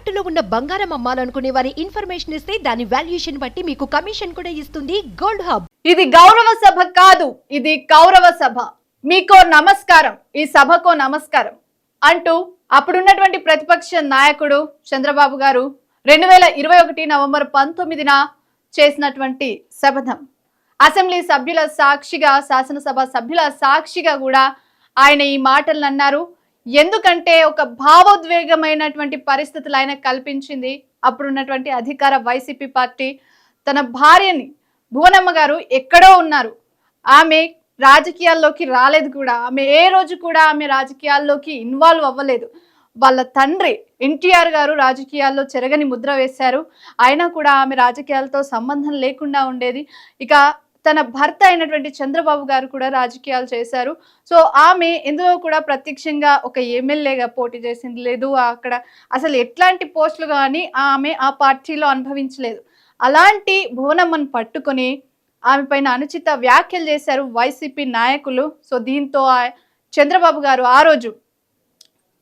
తాకట్టులో ఉన్న బంగారం అమ్మాలనుకునే వారి ఇన్ఫర్మేషన్ ఇస్తే దాని వాల్యుయేషన్ బట్టి మీకు కమిషన్ కూడా ఇస్తుంది గోల్డ్ హబ్. ఇది గౌరవ సభ కాదు ఇది కౌరవ సభ. మీకో నమస్కారం ఈ సభకో నమస్కారం. అంటూ అప్పుడున్నటువంటి ప్రతిపక్ష నాయకుడు చంద్రబాబు గారు రెండు వేల ఇరవై ఒకటి నవంబర్ పంతొమ్మిదిన చేసినటువంటి శపథం. అసెంబ్లీ సభ్యుల సాక్షిగా శాసనసభ సభ్యుల సాక్షిగా కూడా ఆయన ఈ మాటలను అన్నారు. ఎందుకంటే ఒక భావోద్వేగమైనటువంటి పరిస్థితులు ఆయన కల్పించింది. అప్పుడున్నటువంటి అధికార వైసీపీ పార్టీ తన భార్యని భువనమ్మ గారు ఎక్కడో ఉన్నారు. ఆమె రాజకీయాల్లోకి రాలేదు కూడా. ఆమె ఏ రోజు కూడా ఆమె రాజకీయాల్లోకి ఇన్వాల్వ్ అవ్వలేదు. వాళ్ళ తండ్రి ఎన్టీఆర్ గారు రాజకీయాల్లో చెరగని ముద్ర వేశారు. అయినా కూడా ఆమె రాజకీయాలతో సంబంధం లేకుండా ఉండేది. ఇక తన భర్త అయినటువంటి చంద్రబాబు గారు కూడా రాజకీయాలు చేశారు. సో ఆమె ఎందులో కూడా ప్రత్యక్షంగా ఒక ఎమ్మెల్యేగా పోటీ చేసింది లేదు. అక్కడ అసలు ఎట్లాంటి పోస్టులు కానీ ఆమె ఆ పార్టీలో అనుభవించలేదు. అలాంటి భువనమ్మను పట్టుకొని ఆమె పైన అనుచిత వ్యాఖ్యలు చేశారు వైసీపీ నాయకులు. సో దీంతో ఆ- చంద్రబాబు గారు ఆ రోజు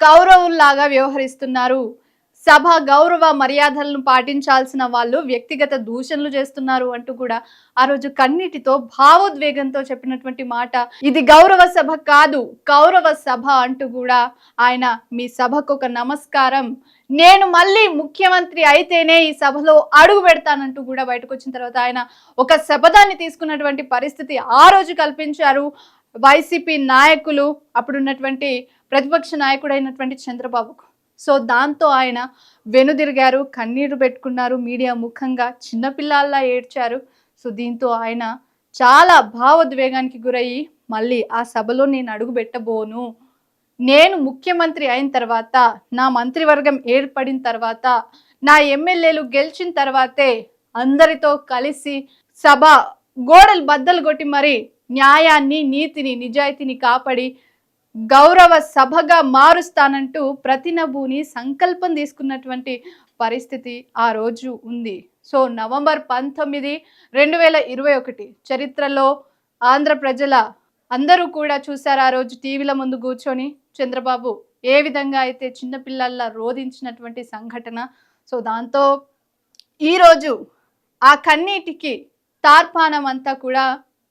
కౌరవుల్లాగా వ్యవహరిస్తున్నారు. సభ గౌరవ మర్యాదలను పాటించాల్సిన వాళ్ళు వ్యక్తిగత దూషణలు చేస్తున్నారు అంటూ కూడా ఆ రోజు కన్నీటితో భావోద్వేగంతో చెప్పినటువంటి మాట. ఇది గౌరవ సభ కాదు కౌరవ సభ అంటూ కూడా ఆయన మీ సభకు ఒక నమస్కారం. నేను మళ్ళీ ముఖ్యమంత్రి అయితేనే ఈ సభలో అడుగు పెడతానంటూ కూడా బయటకు వచ్చిన తర్వాత ఆయన ఒక శపథాన్ని తీసుకున్నటువంటి పరిస్థితి ఆ రోజు కల్పించారు. వైసీపీ నాయకులు అప్పుడున్నటువంటి ప్రతిపక్ష నాయకుడైనటువంటి చంద్రబాబుకు. సో దాంతో ఆయన వెనుదిరిగారు కన్నీరు పెట్టుకున్నారు మీడియా ముఖంగా చిన్నపిల్లల్లా ఏడ్చారు. సో దీంతో ఆయన చాలా భావోద్వేగానికి గురయ్యి మళ్ళీ ఆ సభలో నేను అడుగు పెట్టబోను. నేను ముఖ్యమంత్రి అయిన తర్వాత నా మంత్రివర్గం ఏర్పడిన తర్వాత నా ఎమ్మెల్యేలు గెలిచిన తర్వాతే అందరితో కలిసి సభ గోడలు బద్దలు కొట్టి మరి న్యాయాన్ని నీతిని నిజాయితీని కాపాడి గౌరవ సభగా మారుస్తానంటూ ప్రతినభూని సంకల్పం తీసుకున్నటువంటి పరిస్థితి ఆ రోజు ఉంది. సో నవంబర్ పంతొమ్మిది రెండు వేల ఇరవై ఒకటి చరిత్రలో ఆంధ్ర ప్రజల అందరూ కూడా చూశారు ఆ రోజు టీవీల ముందు కూర్చొని. చంద్రబాబు ఏ విధంగా అయితే చిన్నపిల్లల్లా రోధించినటువంటి సంఘటన సో దాంతో ఈరోజు ఆ కన్నీటికి తార్పాణం అంతా కూడా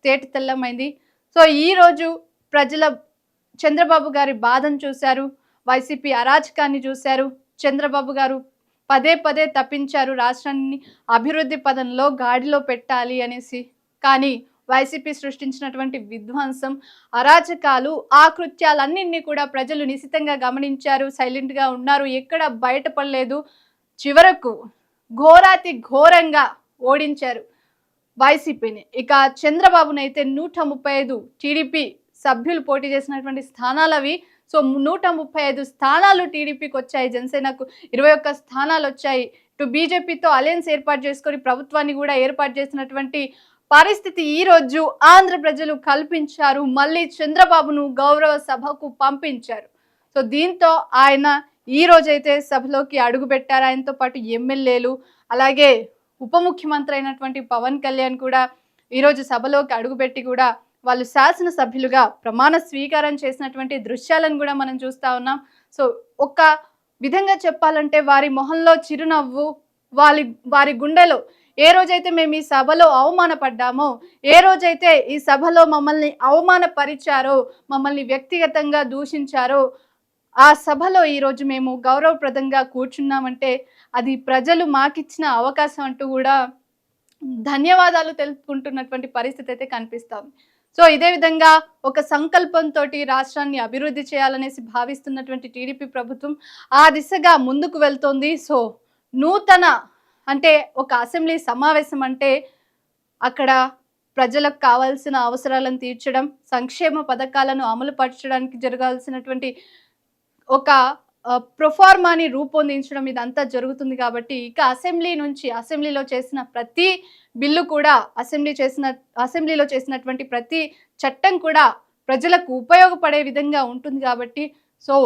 తేటి తెల్లమైంది సో ఈరోజు ప్రజల చంద్రబాబు గారి బాధను చూశారు. వైసీపీ అరాచకాన్ని చూశారు. చంద్రబాబు గారు పదే పదే తప్పించారు. రాష్ట్రాన్ని అభివృద్ధి పదంలో గాడిలో పెట్టాలి అనేసి. కానీ వైసీపీ సృష్టించినటువంటి విధ్వంసం అరాచకాలు ఆ కృత్యాలన్నింటినీ కూడా ప్రజలు నిశితంగా గమనించారు. సైలెంట్గా ఉన్నారు. ఎక్కడ బయటపడలేదు. చివరకు ఘోరాతి ఘోరంగా ఓడించారు. వైసీపీని. ఇక చంద్రబాబునైతే నూట ముప్పై ఐదు టీడీపీ సభ్యులు పోటీ చేసినటువంటి స్థానాలు అవి. సో నూట ముప్పై ఐదు స్థానాలు టీడీపీకి వచ్చాయి. జనసేనకు ఇరవై ఒక్క స్థానాలు వచ్చాయి. ఇటు బీజేపీతో అలయన్స్ ఏర్పాటు చేసుకొని ప్రభుత్వాన్ని కూడా ఏర్పాటు చేసినటువంటి పరిస్థితి ఈ రోజు ఆంధ్ర ప్రజలు కల్పించారు. మళ్ళీ చంద్రబాబును గౌరవ సభకు పంపించారు. సో దీంతో ఆయన ఈ రోజైతే సభలోకి అడుగుపెట్టారు. ఆయనతో పాటు ఎమ్మెల్యేలు అలాగే ఉప ముఖ్యమంత్రి అయినటువంటి పవన్ కళ్యాణ్ కూడా ఈరోజు సభలోకి అడుగుపెట్టి కూడా వాళ్ళు శాసనసభ్యులుగా ప్రమాణ స్వీకారం చేసినటువంటి దృశ్యాలను కూడా మనం చూస్తా ఉన్నాం. సో ఒక విధంగా చెప్పాలంటే వారి మొహంలో చిరునవ్వు వారి వారి గుండెలో ఏ రోజైతే మేము ఈ సభలో అవమానపడ్డామో ఏ రోజైతే ఈ సభలో మమ్మల్ని అవమానపరిచారో మమ్మల్ని వ్యక్తిగతంగా దూషించారో ఆ సభలో ఈరోజు మేము గౌరవప్రదంగా కూర్చున్నామంటే అది ప్రజలు మాకిచ్చిన అవకాశం అంటూ కూడా ధన్యవాదాలు తెలుపుకుంటున్నటువంటి పరిస్థితి అయితే కనిపిస్తుంది సో ఇదే విధంగా ఒక సంకల్పంతో రాష్ట్రాన్ని అభివృద్ధి చేయాలనేసి భావిస్తున్నటువంటి టీడీపీ ప్రభుత్వం ఆ దిశగా ముందుకు వెళ్తోంది. సో నూతన అంటే ఒక అసెంబ్లీ సమావేశం అంటే అక్కడ ప్రజలకు కావాల్సిన అవసరాలను తీర్చడం సంక్షేమ పథకాలను అమలు పరచడానికి జరగాల్సినటువంటి ఒక ప్రొఫార్మాని రూపొందించడం ఇదంతా జరుగుతుంది కాబట్టి ఇక అసెంబ్లీ నుంచి అసెంబ్లీలో చేసిన ప్రతి బిల్లు కూడా అసెంబ్లీ చేసిన అసెంబ్లీలో చేసినటువంటి ప్రతి చట్టం కూడా ప్రజలకు ఉపయోగపడే విధంగా ఉంటుంది కాబట్టి సో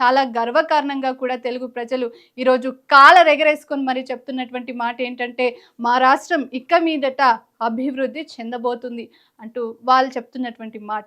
చాలా గర్వకారణంగా కూడా తెలుగు ప్రజలు ఈరోజు కాల రెగరేసుకొని మరి చెప్తున్నటువంటి మాట ఏంటంటే మా రాష్ట్రం ఇక్క మీదట అభివృద్ధి చెందబోతుంది అంటూ వాళ్ళు చెప్తున్నటువంటి మాట.